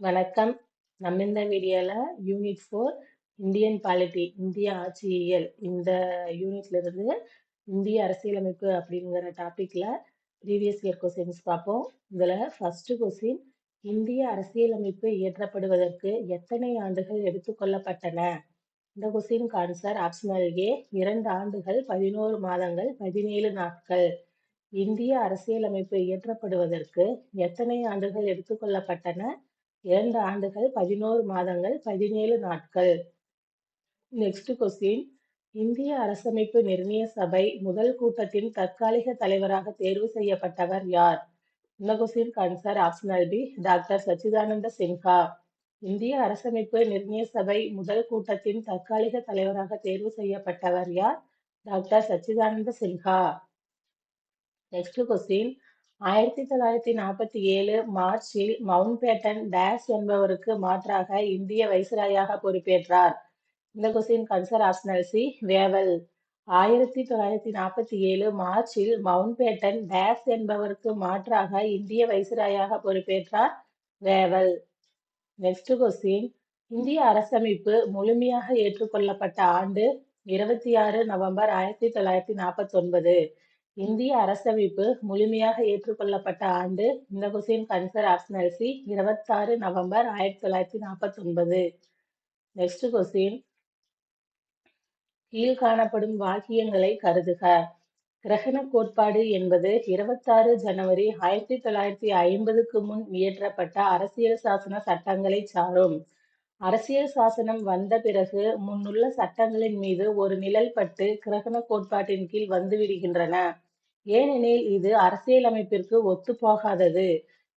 வணக்கம். நம்ம இந்த வீடியோல யூனிட் ஃபோர் இந்தியன் பாலிட்டி இந்திய ஆட்சியியல் இந்த யூனிட்ல இருந்து இந்திய அரசியலமைப்பு அப்படிங்கிற டாபிக்ல ப்ரீவியஸ் இயர் கொஸ்டின்ஸ் பார்ப்போம். இதுல ஃபர்ஸ்ட் கொஸ்டின் இந்திய அரசியலமைப்பு இயற்றப்படுவதற்கு எத்தனை ஆண்டுகள் எடுத்துக்கொள்ளப்பட்டன? இந்த கொஸ்டினுக்கு ஆன்சர் ஆப்ஷனல் ஏ இரண்டு ஆண்டுகள் பதினோரு மாதங்கள் பதினேழு நாட்கள். இந்திய அரசியலமைப்பு இயற்றப்படுவதற்கு எத்தனை ஆண்டுகள் எடுத்துக்கொள்ளப்பட்டன? இரண்டு ஆண்டுகள் பதினோரு மாதங்கள் பதினேழு நாட்கள். நெக்ஸ்ட் கொஸ்டின் இந்திய அரசமைப்பு நிர்ணய சபை முதல் கூட்டத்தின் தற்காலிக தலைவராக தேர்வு செய்யப்பட்டவர் யார்? இந்த கொஸ்டினுக்கு answer optional B doctor Sachchidananda Sinha. இந்திய அரசமைப்பு நிர்ணய சபை முதல் கூட்டத்தின் தற்காலிக தலைவராக தேர்வு செய்யப்பட்டவர் யார்? Doctor Sachchidananda Sinha. Next question ஆயிரத்தி தொள்ளாயிரத்தி நாற்பத்தி ஏழு மார்ச்சில் மவுண்ட் பேட்டன் என்பவருக்கு மாற்றாக இந்திய வைசராயாக பொறுப்பேற்றார். இந்த question answer optional C Wavell. ஆயிரத்தி தொள்ளாயிரத்தி நாற்பத்தி ஏழு மார்ச்சில் மவுண்ட் பேட்டன் என்பவருக்கு மாற்றாக இந்திய வைசராயாக பொறுப்பேற்றார் வேவல். நெக்ஸ்ட் கொஸ்டின் இந்திய அரசமைப்பு முழுமையாக ஏற்றுக்கொள்ளப்பட்ட ஆண்டு இருபத்தி ஆறு நவம்பர் ஆயிரத்தி தொள்ளாயிரத்தி நாற்பத்தி ஒன்பது. இந்திய அரசமைப்பு முழுமையாக ஏற்றுக்கொள்ளப்பட்ட ஆண்டு இந்த கொஸ்டின் கன்சர் ஆப்ஷனல் சி இருபத்தாறு நவம்பர் ஆயிரத்தி தொள்ளாயிரத்தி நாற்பத்தி ஒன்பது. நெக்ஸ்ட் கொஸ்டின் கீழ்காணப்படும் வாக்கியங்களை கருதுக. கிரகண கோட்பாடு என்பது இருபத்தாறு ஜனவரி ஆயிரத்தி தொள்ளாயிரத்தி ஐம்பதுக்கு முன் இயற்றப்பட்ட அரசியல் சாசன சட்டங்களை சாரும். அரசியல் சாசனம் வந்த பிறகு முன்னுள்ள சட்டங்களின் மீது ஒரு நிழல் பட்டு கிரகண கோட்பாட்டின் கீழ் வந்துவிடுகின்றன. ஏனெனில் இது அரசியலமைப்பிற்கு ஒத்துப்போகாதது.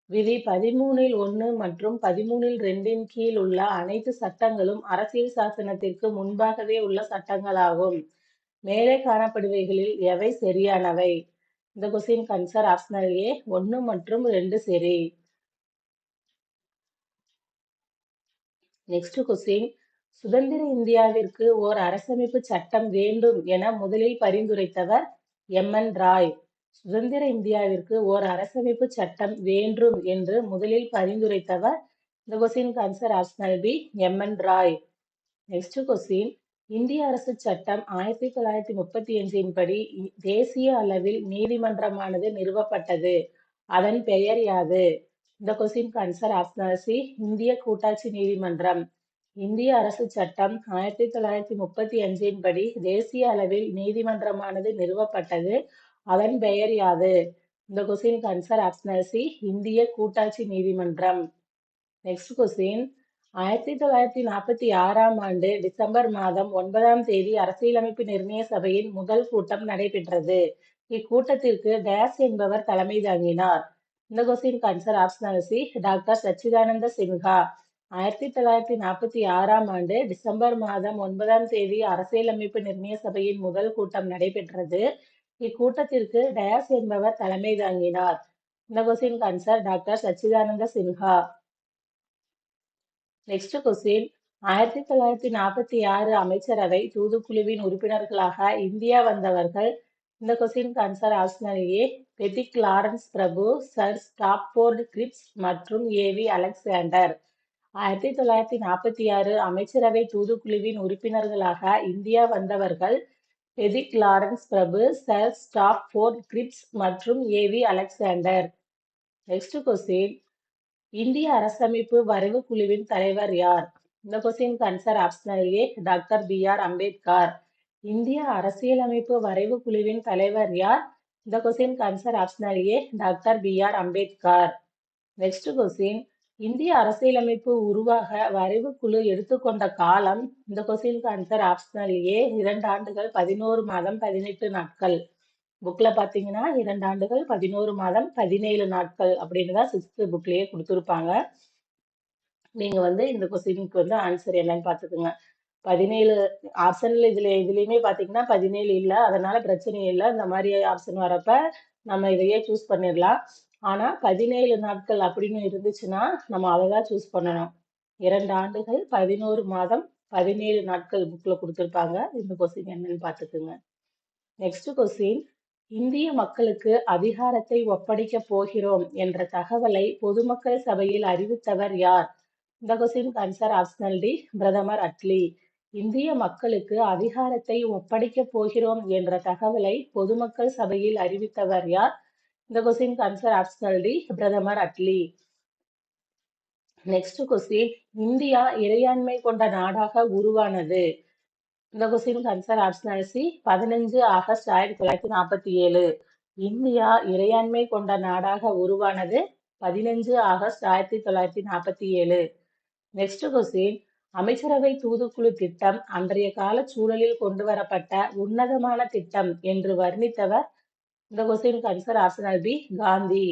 விதி பதிமூனில் ஒன்று மற்றும் பதிமூனில் ரெண்டின் கீழ் உள்ள அனைத்து சட்டங்களும் அரசியல் சாசனத்திற்கு முன்பாகவே உள்ள சட்டங்களாகும். மேலே காணப்படுவைகளில் எவை சரியானவை? இந்த கொஸ்டின் கன்சர் ஆப்ஷனல் ஏ ஒன்று மற்றும் ரெண்டு சரி. நெக்ஸ்ட் கொஸ்டின் சுதந்திர இந்தியாவிற்கு ஓர் அரசமைப்பு சட்டம் வேண்டும் என முதலில் பரிந்துரைத்தவர் எம். என். ராய். சுதந்திர இந்தியாவிற்கு ஓர் அரசமைப்பு சட்டம் வேண்டும் என்று முதலில் பரிந்துரைத்தவர் இந்த question answer optional B M. N. Roy. Next question இந்திய அரசு சட்டம் ஆயிரத்தி தொள்ளாயிரத்தி முப்பத்தி அஞ்சின் படி தேசிய அளவில் நீதிமன்றமானது நிறுவப்பட்டது. அதன் பெயர் யாது? இந்த கொஸ்டின் ஆன்சர் ஆப்ஷனல் சி இந்திய கூட்டாட்சி நீதிமன்றம். இந்திய அரசு சட்டம் ஆயிரத்தி தொள்ளாயிரத்தி முப்பத்தி அஞ்சின் படி தேசிய அளவில் நீதிமன்றமானது நிறுவப்பட்டது. அதன் பெயர் யாது? இந்த கொஸ்டினுக்கு ஆன்சர் ஆப்ஷனல் சி இந்திய கூட்டாட்சி நீதிமன்றம். நெக்ஸ்ட் கொஸ்டின் ஆயிரத்தி தொள்ளாயிரத்தி நாற்பத்தி ஆறாம் ஆண்டு டிசம்பர் மாதம் ஒன்பதாம் தேதி அரசியலமைப்பு நிர்ணய சபையின் முதல் கூட்டம் நடைபெற்றது. இக்கூட்டத்திற்கு டேஸ் என்பவர் தலைமை தாங்கினார். இந்த கொஸ்டினுக்கு answer optional C doctor Sachchidananda Sinha. ஆயிரத்தி தொள்ளாயிரத்தி நாற்பத்தி ஆறாம் ஆண்டு டிசம்பர் மாதம் ஒன்பதாம் தேதி அரசியலமைப்பு நிர்ணய சபையின் முதல் கூட்டம் நடைபெற்றது. இக்கூட்டத்திற்கு டயாஸ் என்பவர் தலைமை தாங்கினார். இந்த கொஸ்டினுக்கு answer doctor Sachchidananda Sinha. Next question ஆயிரத்தி தொள்ளாயிரத்தி நாற்பத்தி ஆறு அமைச்சரவை தூதுக்குழுவின் உறுப்பினர்களாக இந்தியா வந்தவர்கள் இந்த question answer optional A Lawrence Prabhu sir Stafford Cripps மற்றும் ஏவி அலெக்சாண்டர். ஆயிரத்தி தொள்ளாயிரத்தி நாற்பத்தி ஆறு அமைச்சரவை தூதுக்குழுவின் உறுப்பினர்களாக இந்தியா வந்தவர்கள் எதிக் லாரன்ஸ் பிரபு சர் ஸ்டாட்ஃபோர்டு கிரிப்ஸ் மற்றும் A V Alexander. Next question இந்திய அரசமைப்பு வரைவு குழுவின் தலைவர் யார்? இந்த கொஸ்டினுக்கு answer optional A doctor B. R. Ambedkar. இந்திய அரசியலமைப்பு வரைவு குழுவின் தலைவர் யார்? இந்த கொஸ்டினுக்கு answer optional A doctor B. R. Ambedkar. Next question இந்திய அரசியலமைப்பு உருவாக வரைவு குழு எடுத்துக்கொண்ட காலம் இந்த கொஸ்டினுக்கு ஆன்சர் ஆப்ஷனல் ஏ இரண்டு ஆண்டுகள் பதினோரு மாதம் பதினெட்டு நாட்கள். புக்கில் பார்த்தீங்கன்னா இரண்டு ஆண்டுகள் பதினோரு மாதம் பதினேழு நாட்கள் அப்படின்னு தான் சிக்ஸ்த்து புக்லேயே கொடுத்துருப்பாங்க. நீங்கள் வந்து இந்த கொஸ்டினுக்கு வந்து ஆன்சர் என்னன்னு பார்த்துக்குங்க பதினேழு ஆப்ஷன்ல இதுல எதுலயுமே பாத்தீங்கன்னா பதினேழு இல்லை அதனால பிரச்சனை இல்லை இந்த மாதிரி ஆப்ஷன் வரப்ப நம்ம இதையே சூஸ் பண்ணிடலாம். ஆனா பதினேழு நாட்கள் அப்படின்னு இருந்துச்சுன்னா நம்ம அழகா சூஸ் பண்ணணும். இரண்டு ஆண்டுகள் பதினோரு மாதம் பதினேழு நாட்கள் புக்ல கொடுத்துருப்பாங்க. இந்த கொஸ்டின் என்னன்னு பாத்துக்கோங்க. நெக்ஸ்ட் கொஸ்டின் இந்திய மக்களுக்கு அதிகாரத்தை ஒப்படைக்கப் போகிறோம் என்ற தகவலை பொதுமக்கள் சபையில் அறிவித்தவர் யார்? இந்த கொஸ்டின் ஆன்சர் ஆப்ஷனல் டி பிரதமர் அட்லி இந்திய மக்களுக்கு அதிகாரத்தை ஒப்படைக்கப் போகிறோம் என்ற தகவலை பொதுமக்கள் சபையில் அறிவித்தவர் யார் இந்த கொஸ்டின் ஆன்சர் ஆப்ஷனல் பிரதமர் அட்லி நெக்ஸ்ட் கொஸ்டின் இந்தியா இறையாண்மை கொண்ட நாடாக உருவானது. இந்த கொஸ்டின் ஆன்சர் ஆப்ஷனல் சி பதினஞ்சு ஆகஸ்ட் ஆயிரத்தி தொள்ளாயிரத்தி நாற்பத்தி ஏழு. இந்தியா இறையாண்மை கொண்ட நாடாக உருவானது பதினஞ்சு ஆகஸ்ட் ஆயிரத்தி தொள்ளாயிரத்தி நாற்பத்தி ஏழு. நெக்ஸ்ட் கொஸ்டின் அமைச்சரவை தூதுக்குழு திட்டம் அன்றைய கால சூழலில் கொண்டு வரப்பட்ட உன்னதமான திட்டம் என்று வர்ணித்தவர் இந்த கொஸ்டினுக்கு ஆன்சர் ஆப்ஷனல் பி காந்தி.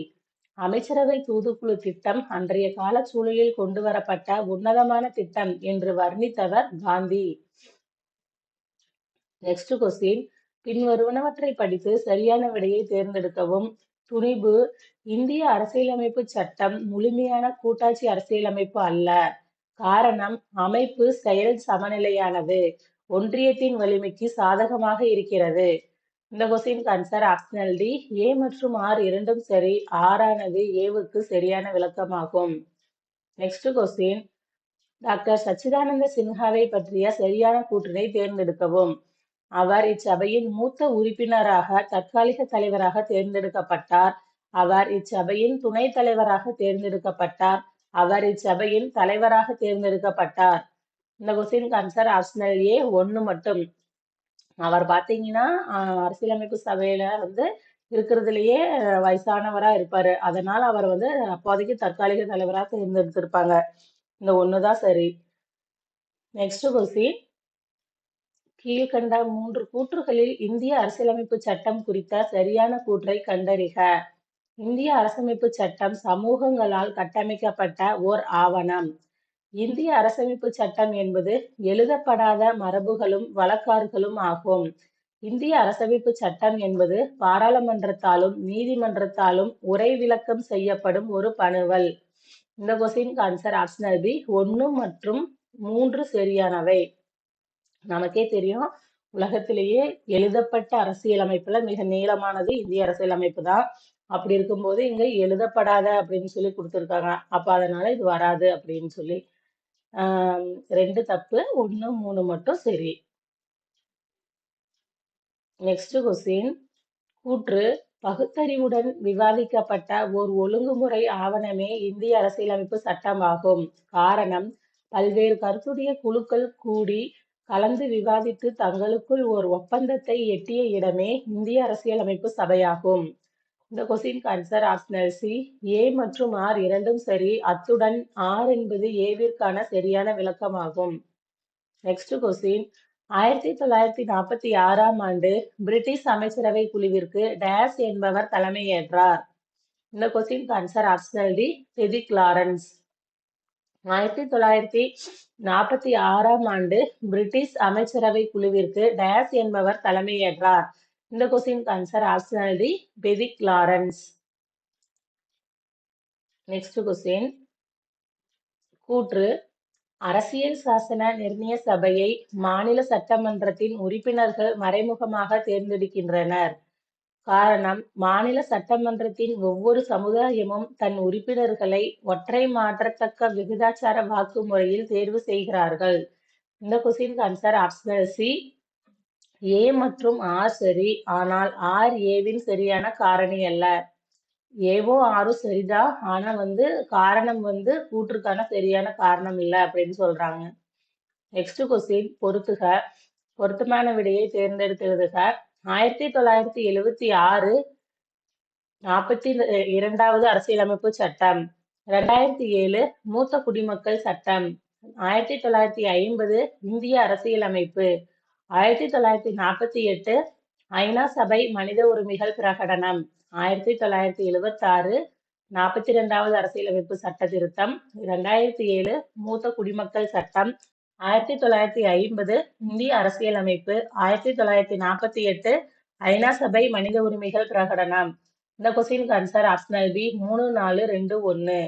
அமைச்சரவை தூதுக்குழு திட்டம் அன்றைய கால சூழலில் கொண்டு வரப்பட்ட உன்னதமான திட்டம் என்று வர்ணித்தவர் காந்தி. நெக்ஸ்ட் கொஸ்டின் பின்வருவனவற்றை படித்து சரியான விடையை தேர்ந்தெடுக்கவும். துணிபு. இந்திய அரசியலமைப்பு சட்டம் முழுமையான கூட்டாட்சி அரசியலமைப்பு அல்ல. காரணம் அமைப்பு செயல் சமநிலையானது. ஒன்றியத்தின் வலிமைக்கு சாதகமாக இருக்கிறது. இந்த question answer optional D A மற்றும் ஆர் இரண்டும் சரி ஆறானது ஏவுக்கு சரியான விளக்கமாகும். நெக்ஸ்ட் கொஸ்டின் டாக்டர் சச்சிதானந்த சின்ஹாவை பற்றிய சரியான கூற்றினை தேர்ந்தெடுக்கவும். அவர் இச்சபையின் மூத்த உறுப்பினராக தற்காலிக தலைவராக தேர்ந்தெடுக்கப்பட்டார். அவர் இச்சபையின் துணைத் தலைவராக தேர்ந்தெடுக்கப்பட்டார். அவர் இச்சபையின் தலைவராக தேர்ந்தெடுக்கப்பட்டார். இந்த கொஸ்டின் ஆன்சர் ஆப்ஷனல் ஏ ஒன்று மட்டும். அவர் பார்த்தீங்கன்னா அரசியலமைப்பு சபையில வந்து இருக்கிறதுலயே வயசானவரா இருப்பாரு. அதனால அவர் வந்து அப்போதைக்கு தற்காலிக தலைவரா தேர்ந்தெடுத்திருப்பாங்க. இந்த ஒண்ணுதான் சரி. நெக்ஸ்ட் கொஸ்டின் கீழ்கண்ட மூன்று கூற்றுகளில் இந்திய அரசியலமைப்பு சட்டம் குறித்த சரியான கூற்றை கண்டறிக. இந்திய அரசமைப்பு சட்டம் சமூகங்களால் கட்டமைக்கப்பட்ட ஓர் ஆவணம். இந்திய அரசமைப்பு சட்டம் என்பது எழுதப்படாத மரபுகளும் வழக்காறுகளும் ஆகும். இந்திய அரசமைப்பு சட்டம் என்பது பாராளுமன்றத்தாலும் நீதிமன்றத்தாலும் உரை விளக்கம் செய்யப்படும் ஒரு பணுவல். இந்த கொஸ்டின் ஆன்சர் ஆப்ஷனல் பி ஒன்று மற்றும் மூன்று சரியானவை. நமக்கே தெரியும் உலகத்திலேயே எழுதப்பட்ட அரசியலமைப்புல மிக நீளமானது இந்திய அரசியலமைப்பு தான். அப்படி இருக்கும்போது இங்க எழுதப்படாத அப்படின்னு சொல்லி கொடுத்துருக்காங்க. அப்ப அதனால இது வராது அப்படின்னு சொல்லி ரெண்டு தப்பு ஒண்ணு மூணு மட்டும் சரி. நெக்ஸ்ட் கொஸ்டின் கூற்று பகுத்தறிவுடன் விவாதிக்கப்பட்ட ஓர் ஒழுங்குமுறை ஆவணமே இந்திய அரசியலமைப்பு சட்டமாகும். காரணம் பல்வேறு கருத்துடைய குழுக்கள் கூடி கலந்து விவாதித்து தங்களுக்குள் ஒரு ஒப்பந்தத்தை எட்டிய இடமே இந்திய அரசியலமைப்பு சபையாகும். இந்த கொஸ்டினுக்கு ஆன்சர் ஆப்ஷனல் சி ஏ மற்றும் ஆர் இரண்டும் சரி. அத்துடன் ஆர் என்பது ஏவிற்கான சரியான விளக்கமாகும். நெக்ஸ்ட் கொஸ்டின் ஆயிரத்தி தொள்ளாயிரத்தி நாற்பத்தி ஆறாம் ஆண்டு பிரிட்டிஷ் அமைச்சரவை குழுவிற்கு டேஸ் என்பவர் தலைமையேற்றார். இந்த question answer optional D Pethick Lawrence ஆயிரத்தி தொள்ளாயிரத்தி நாற்பத்தி ஆறாம் ஆண்டு பிரிட்டிஷ் அமைச்சரவை குழுவிற்கு டேஸ் என்பவர் தலைமையேற்றார். இந்த question answer optional D Lawrence next question கூற்று. அரசியல் சாசன நிர்ணய சபையை மாநில சட்டமன்றத்தின் உறுப்பினர்கள் மறைமுகமாக தேர்ந்தெடுக்கின்றனர். காரணம் மாநில சட்டமன்றத்தின் ஒவ்வொரு சமுதாயமும் தன் உறுப்பினர்களை ஒற்றை மாற்றத்தக்க விகிதாச்சார வாக்கு முறையில் தேர்வு செய்கிறார்கள். இந்த question answer optional C. A மற்றும் ஆர் சரி ஆனால் ஆர் ஏவின் சரியான காரணி அல்ல. ஏவோ ஆரும் சரிதான் ஆனா வந்து காரணம் வந்து கூற்றுக்கான சரியான காரணம் இல்லை அப்படின்னு சொல்றாங்க. நெக்ஸ்ட் கொஸ்டின் பொறுத்துக பொருத்தமான விடையை தேர்ந்தெடுத்து எழுதுக. ஆயிரத்தி தொள்ளாயிரத்தி எழுவத்தி ஆறு நாற்பத்தி இரண்டாவது அரசியலமைப்பு சட்டம். ரெண்டாயிரத்தி ஏழு மூத்த குடிமக்கள் சட்டம். ஆயிரத்தி தொள்ளாயிரத்தி ஐம்பது இந்திய அரசியலமைப்பு. ஆயிரத்தி தொள்ளாயிரத்தி நாற்பத்தி எட்டு ஐநா சபை மனித உரிமைகள் பிரகடனம். ஆயிரத்தி தொள்ளாயிரத்தி எழுபத்தி ஆறு நாற்பத்தி ரெண்டாவது அரசியலமைப்பு சட்ட திருத்தம். ரெண்டாயிரத்தி ஏழு மூத்த குடிமக்கள் சட்டம். ஆயிரத்தி தொள்ளாயிரத்தி ஐம்பது இந்திய அரசியலமைப்பு. ஆயிரத்தி தொள்ளாயிரத்தி நாற்பத்தி எட்டு ஐநா சபை மனித உரிமைகள் பிரகடனம். இந்த கொஸ்டினுக்கு ஆன்சர் ஆப்ஷனல் பி மூணு நாலு ரெண்டு ஒன்று.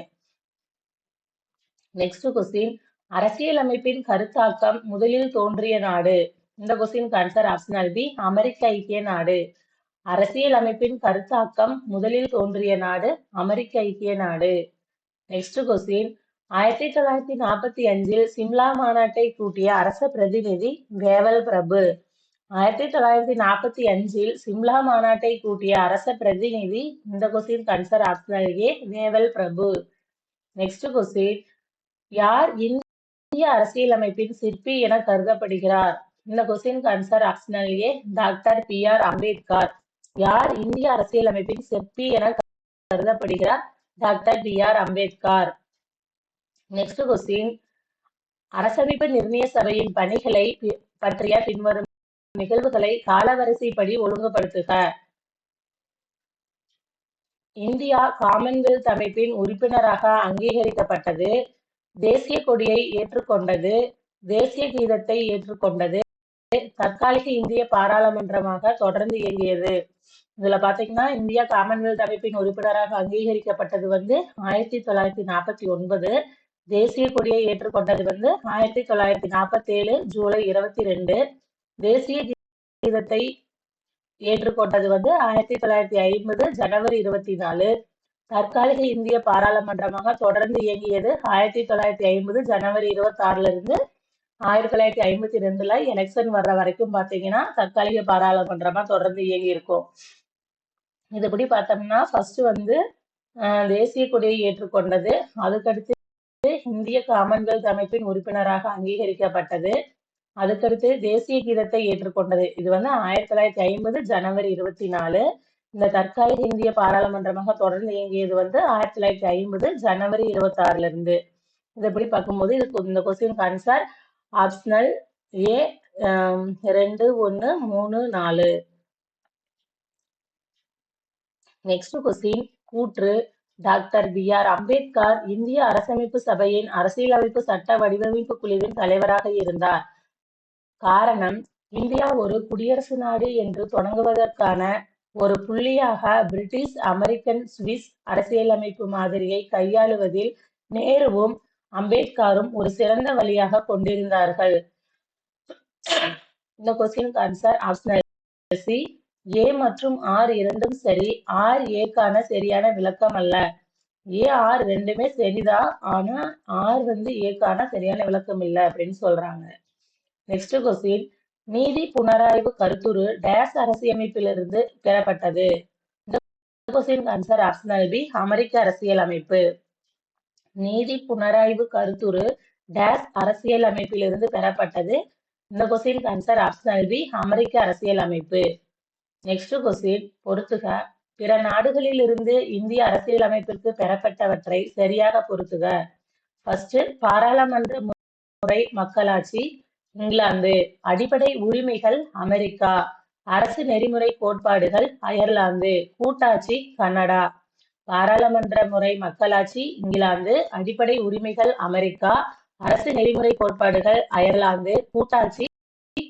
நெக்ஸ்ட் கொஸ்டின் அரசியலமைப்பின் கருத்தாக்கம் முதலில் தோன்றிய நாடு. இந்த கொஸ்டின் ஆன்சர் ஆப்ஷனல் பி அமெரிக்க ஐக்கிய நாடு. அரசியல் அமைப்பின் கருத்தாக்கம் முதலில் தோன்றிய நாடு அமெரிக்க ஐக்கிய நாடு. நெக்ஸ்ட் கொஸ்டின் ஆயிரத்தி தொள்ளாயிரத்தி நாற்பத்தி அஞ்சில் சிம்லா மாநாட்டை கூட்டிய அரச பிரதிநிதி வேவல் பிரபு. ஆயிரத்தி தொள்ளாயிரத்தி நாற்பத்தி அஞ்சில் சிம்லா மாநாட்டை கூட்டிய அரச பிரதிநிதி இந்த question answer optional A Wavell Prabhu. Next question யார் இந்திய அரசியலமைப்பின் சிற்பி என கருதப்படுகிறார்? இந்த question answer optional A doctor B R Ambedkar. யார் இந்திய அரசியலமைப்பின் செப்பி என கருதப்படுகிறார்? Doctor B R Ambedkar. Next question அரசமைப்பு நிர்ணய சபையின் பணிகளை பற்றிய பின்வரும் நிகழ்வுகளை காலவரிசைப்படி ஒழுங்குபடுத்துக. இந்தியா காமன்வெல்த் அமைப்பின் உறுப்பினராக அங்கீகரிக்கப்பட்டது. தேசிய கொடியை ஏற்றுக்கொண்டது. தேசிய கீதத்தை ஏற்றுக்கொண்டது. தற்காலிக இந்திய பாராளுமன்றமாக தொடர்ந்து இயங்கியது. இதுல பாத்தீங்கன்னா இந்தியா காமன்வெல்த் அமைப்பின் உறுப்பினராக அங்கீகரிக்கப்பட்டது வந்து ஆயிரத்தி தொள்ளாயிரத்தி நாற்பத்தி ஒன்பது. தேசிய கொடியை ஏற்றுக்கொண்டது வந்து ஆயிரத்தி தொள்ளாயிரத்தி நாற்பத்தி ஏழு ஜூலை இருபத்தி ரெண்டு. தேசிய கீதத்தை ஏற்றுக்கொண்டது வந்து ஆயிரத்தி தொள்ளாயிரத்தி ஐம்பது ஜனவரி இருபத்தி நாலு. தற்காலிக இந்திய பாராளுமன்றமாக தொடர்ந்து இயங்கியது ஆயிரத்தி தொள்ளாயிரத்தி ஐம்பது ஜனவரி இருபத்தி ஆறுல இருந்து ஆயிரத்தி தொள்ளாயிரத்தி ஐம்பத்தி ரெண்டுல எலெக்ஷன் வர்ற வரைக்கும் பாத்தீங்கன்னா தற்காலிக பாராளுமன்றமா தொடர்ந்து இயங்கி இருக்கும் இதுபடி பார்த்தோம்னா ஃபர்ஸ்ட் வந்து தேசிய கொடியை ஏற்றுக்கொண்டது. அதுக்கடுத்து இந்திய காமன்வெல்த் அமைப்பின் உறுப்பினராக அங்கீகரிக்கப்பட்டது. அதுக்கடுத்து தேசிய கீதத்தை ஏற்றுக்கொண்டது. இது வந்து ஆயிரத்தி தொள்ளாயிரத்தி ஐம்பது ஜனவரி இருபத்தி நாலு. இந்த தற்காலிக இந்திய பாராளுமன்றமாக தொடர்ந்து இயங்கியது வந்து ஆயிரத்தி தொள்ளாயிரத்தி ஐம்பது ஜனவரி இருபத்தி ஆறுல இருந்து. இது எப்படி பார்க்கும்போது இது இந்த question answer optional A um, ரெண்டு ஒன்று மூணு நாலு. நெக்ஸ்ட் கொஸ்டின் கூற்று. டாக்டர் பி ஆர் அம்பேத்கர் இந்திய அரசமைப்பு சபையின் அரசியலமைப்பு சட்ட வடிவமைப்பு குழுவின் தலைவராக இருந்தார். காரணம் இந்தியா ஒரு குடியரசு நாடு என்று தொடங்குவதற்கான ஒரு புள்ளியாக பிரிட்டிஷ் அமெரிக்கன் சுவிஸ் அரசியலமைப்பு மாதிரியை கையாளுவதில் நேருவும் அம்பேத்கரும் ஒரு சிறந்த வழியாக கொண்டிருந்தார்கள். இந்த question answer optional C A மற்றும் ஆர் இரண்டும் சரி. ஆர் ஏக்கான சரியான விளக்கம் அல்ல. ஏ ஆர் ரெண்டுமே சரிதான் ஆனா ஆர் வந்து ஏக்கான சரியான விளக்கம் இல்லை அப்படின்னு சொல்றாங்க. நெக்ஸ்ட் கொஸ்டின் நீதி புனராய்வு கருத்துரு டேஸ் அரசியமைப்பிலிருந்து பெறப்பட்டது. இந்த கொஸ்டின் ஆன்சர் ஆப்ஷனல் பி அமெரிக்க அரசியல் அமைப்பு நீதி புனராய்வு கருத்துரு டேஸ் அரசியல் அமைப்பிலிருந்து பெறப்பட்டது. இந்த கொஸ்டின் ஆன்சர் ஆப்ஷனல் பி அமெரிக்க அரசியல் அமைப்பு. நெக்ஸ்ட் கொஸ்டின் பொறுத்துக. பிற நாடுகளில் இருந்து இந்திய அரசியல் அமைப்பிற்கு பெறப்பட்டவற்றை சரியாக பொறுத்துக. ஃபர்ஸ்ட் பாராளுமன்ற முறை மக்களாட்சி இங்கிலாந்து. அடிப்படை உரிமைகள் அமெரிக்கா. அரசு நெறிமுறை கோட்பாடுகள் அயர்லாந்து. கூட்டாட்சி கனடா. பாராளுமன்ற முறை மக்களாட்சி இங்கிலாந்து அடிப்படை உரிமைகள் அமெரிக்கா அரசு நெறிமுறை கோட்பாடுகள் அயர்லாந்து கூட்டாட்சி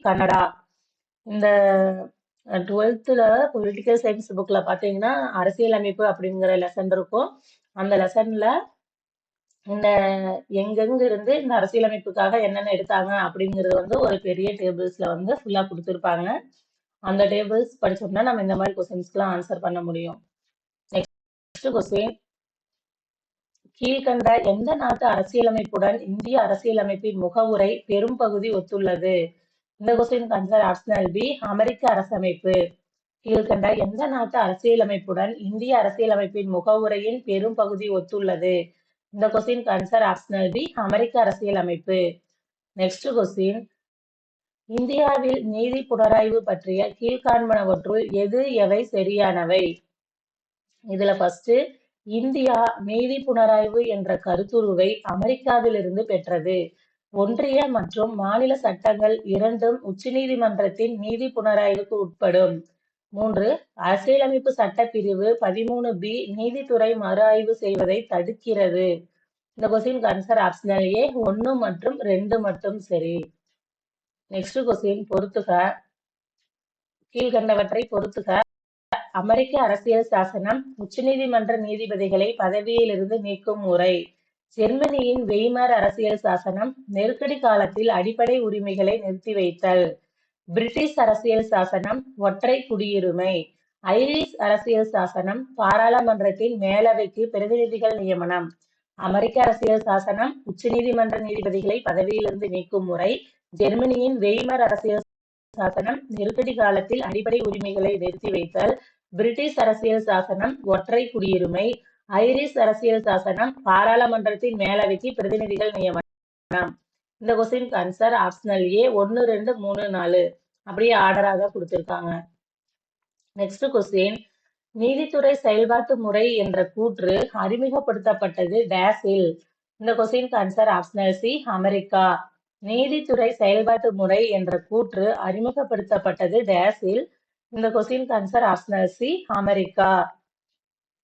கனடா. இந்த டுவெல்த்தில் பொலிட்டிக்கல் சயின்ஸ் புக்கில் பார்த்தீங்கன்னா அரசியலமைப்பு அப்படிங்கிற லெசன் இருக்கும். அந்த லெசனில் இந்த எங்கெங்க இருந்து இந்த அரசியலமைப்புக்காக என்னென்ன எடுத்தாங்க அப்படிங்கிறது வந்து ஒரு பெரிய டேபிள்ஸ்ல வந்து ஃபுல்லா கொடுத்துருப்பாங்க. அந்த டேபிள்ஸ் படிச்சோம்னா நம்ம இந்த மாதிரி கொஸ்டின்ஸ்க்குலாம் ஆன்சர் பண்ண முடியும். Next question. கீழ்கண்ட எந்த நாட்டு அரசியலமைப்புடன் இந்திய அரசியலமைப்பின் முகவுரை பெரும் பகுதி ஒத்துள்ளது? இந்த கொஸ்டின் ஆன்சர் ஆப்ஷனல் பி அமெரிக்க அரசமைப்பு. கீழ்கண்ட எந்த நாட்டு அரசியலமைப்புடன் இந்திய அரசியலமைப்பின் முகவுரையின் பெரும் பகுதி ஒத்துள்ளது? இந்த கொஸ்டின் ஆன்சர் ஆப்ஷனல் பி அமெரிக்க அரசியலமைப்பு. Next question. இந்தியாவில் நீதி புனராய்வு பற்றிய கீழ்காண்பனவற்றுள் எது எவை சரியானவை? இதுல ஃபர்ஸ்ட் இந்தியா நீதி புனராய்வு என்ற கருத்துருவை அமெரிக்காவிலிருந்து பெற்றது. ஒன்றிய மற்றும் மாநில சட்டங்கள் இரண்டும் உச்சநீதிமன்றத்தின் நீதி புனராய்வுக்கு உட்படும். மூன்று அரசியலமைப்பு சட்டப்பிரிவு பதிமூணு பி நீதித்துறை மறு ஆய்வு செய்வதை தடுக்கிறது. இந்த கொஸ்டின் ஆன்சர் ஆப்ஷனல் ஏ ஒன்னு மற்றும் ரெண்டு மட்டும் சரி. நெக்ஸ்ட் கொஸ்டின் பொறுத்துக. கீழ்கண்டவற்றை பொறுத்துக. அமெரிக்க அரசியல் சாசனம் உச்சநீதிமன்ற நீதிபதிகளை பதவியிலிருந்து நீக்கும் முறை. ஜெர்மனியின் வெய்மர் அரசியல் சாசனம் நெருக்கடி காலத்தில் அடிப்படை உரிமைகளை நிறுத்தி வைத்தல். பிரிட்டிஷ் அரசியல் சாசனம் ஒற்றை குடியுரிமை. ஐரிஷ் அரசியல் சாசனம் பாராளுமன்றத்தின் மேலவைக்கு பிரதிநிதிகள் நியமனம். அமெரிக்க அரசியல் சாசனம் உச்சநீதிமன்ற நீதிபதிகளை பதவியிலிருந்து நீக்கும் முறை. ஜெர்மனியின் வெய்மர் அரசியல் சாசனம் நெருக்கடி காலத்தில் அடிப்படை உரிமைகளை நிறுத்தி வைத்தல். பிரிட்டிஷ் அரசியல் சாசனம் ஒற்றை குடியுரிமை ஐரிஷ் அரசியல் சாசனம் பாராளுமன்றத்தின் மேலவைக்கு பிரதிநிதிகள் நியமனம். இந்த கொஸ்டின் ஆன்சர் ஆப்ஷனல் ஏ ஒன்னு ரெண்டு மூணு நாலு. அப்படியே ஆர்டராக கொடுத்திருக்காங்க. நெக்ஸ்ட் கொஸ்டின் நீதித்துறை செயல்பாட்டு முறை என்ற கூற்று அறிமுகப்படுத்தப்பட்டது டேஸில் இந்த question answer optional C America. நீதித்துறை செயல்பாட்டு முறை என்ற கூற்று அறிமுகப்படுத்தப்பட்டது டேஸில் இந்த question answer optional C America.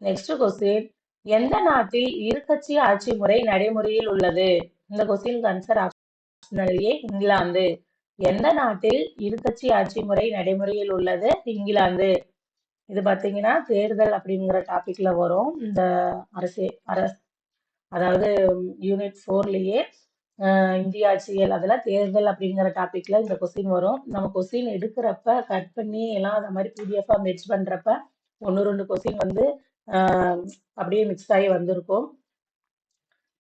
Next question எந்த நாட்டில் இருக்கட்சி ஆட்சி முறை நடைமுறையில் உள்ளது? இந்த question answer optional A England. எந்த நாட்டில் இருக்கட்சி ஆட்சி முறை நடைமுறையில் உள்ளது? இங்கிலாந்து. இது பாத்தீங்கன்னா தேர்தல் அப்படிங்கிற டாபிக்ல வரும். இந்த அரசு அரசு அதாவது யூனிட் ஃபோர்லயே இந்திய ஆட்சியல் அதெல்லாம் தேர்தல் அப்படிங்கிற டாபிக்ல இந்த கொஸ்டின் வரும். நம்ம கொஸ்டின் எடுக்கிறப்ப கட் பண்ணி எல்லாம் அந்த மாதிரி பிடிஎஃபா மெர்ச் பண்றப்ப ஒன்று ரெண்டு கொஸ்டின் வந்து அப்படியே மிக்ஸ் ஆகி வந்திருக்கும்.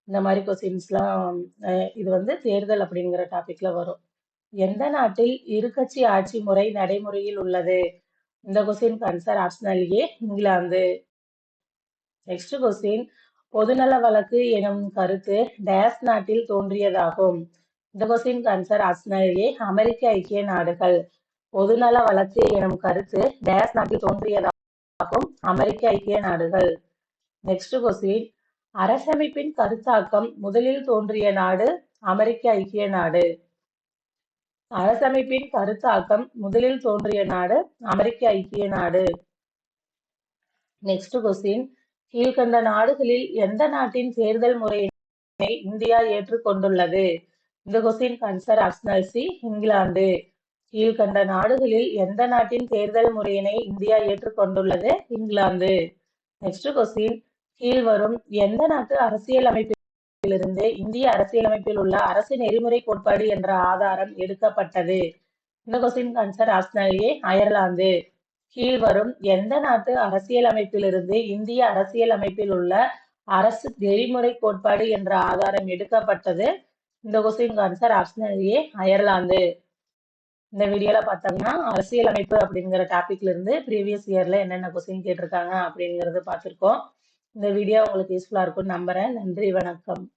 இந்த மாதிரி கொஸ்டின்ஸ்லாம் இது வந்து தேர்தல் அப்படிங்கிற டாபிக்ல வரும். எந்த நாட்டில் இருக்கட்சி ஆட்சி முறை நடைமுறையில் உள்ளது? இந்த question answer optional A England. Next question பொதுநல வழக்கு எனும் கருத்து டேஸ் நாட்டில் தோன்றியதாகும். இந்த கொஸ்டின் ஆன்சர் ஆப்ஷனல் ஏ அமெரிக்க ஐக்கிய நாடுகள். பொதுநல வழக்கு எனும் கருத்து டேஸ் நாட்டில் தோன்றியதாகும். அமெரிக்க ஐக்கிய நாடுகள். நெக்ஸ்ட் கொஸ்டின் அரசமைப்பின் கருத்தாக்கம் முதலில் தோன்றிய நாடு அமெரிக்க ஐக்கிய நாடு. அரசமைப்பின் கருத்தாக்கம் முதலில் தோன்றிய நாடு அமெரிக்க ஐக்கிய நாடு. நெக்ஸ்ட் கொஸ்டின் கீழ்கண்ட நாடுகளில் எந்த நாட்டின் தேர்தல் முறையினை இந்தியா ஏற்றுக்கொண்டுள்ளது? இந்த question answer optional C England. கீழ்கண்ட நாடுகளில் எந்த நாட்டின் தேர்தல் முறையினை இந்தியா ஏற்றுக்கொண்டுள்ளது? இங்கிலாந்து. Next question. கீழ்வரும் எந்த நாட்டு அரசியல் அமைப்பிலிருந்து இந்திய அரசியலமைப்பில் உள்ள அரசு நெறிமுறை கோட்பாடு என்ற ஆதாரம் எடுக்கப்பட்டது? இந்த question answer optional A Ireland. கீழ்வரும் எந்த நாட்டு அரசியலமைப்பிலிருந்து இந்திய அரசியலமைப்பில் உள்ள அரசு நெறிமுறை கோட்பாடு என்ற ஆதாரம் எடுக்கப்பட்டது? இந்த question answer optional A Ireland. இந்த வீடியோல பார்த்தோம்னா அரசியலமைப்பு அப்படிங்கிற டாபிக்ல இருந்து ப்ரீவியஸ் இயர்ல என்னென்ன கொஸ்டின் கேட்டிருக்காங்க அப்படிங்கறது பார்த்திருக்கோம். இந்த வீடியோ உங்களுக்கு யூஸ்ஃபுல்லா இருக்கும்னு நம்புறேன். நன்றி வணக்கம்.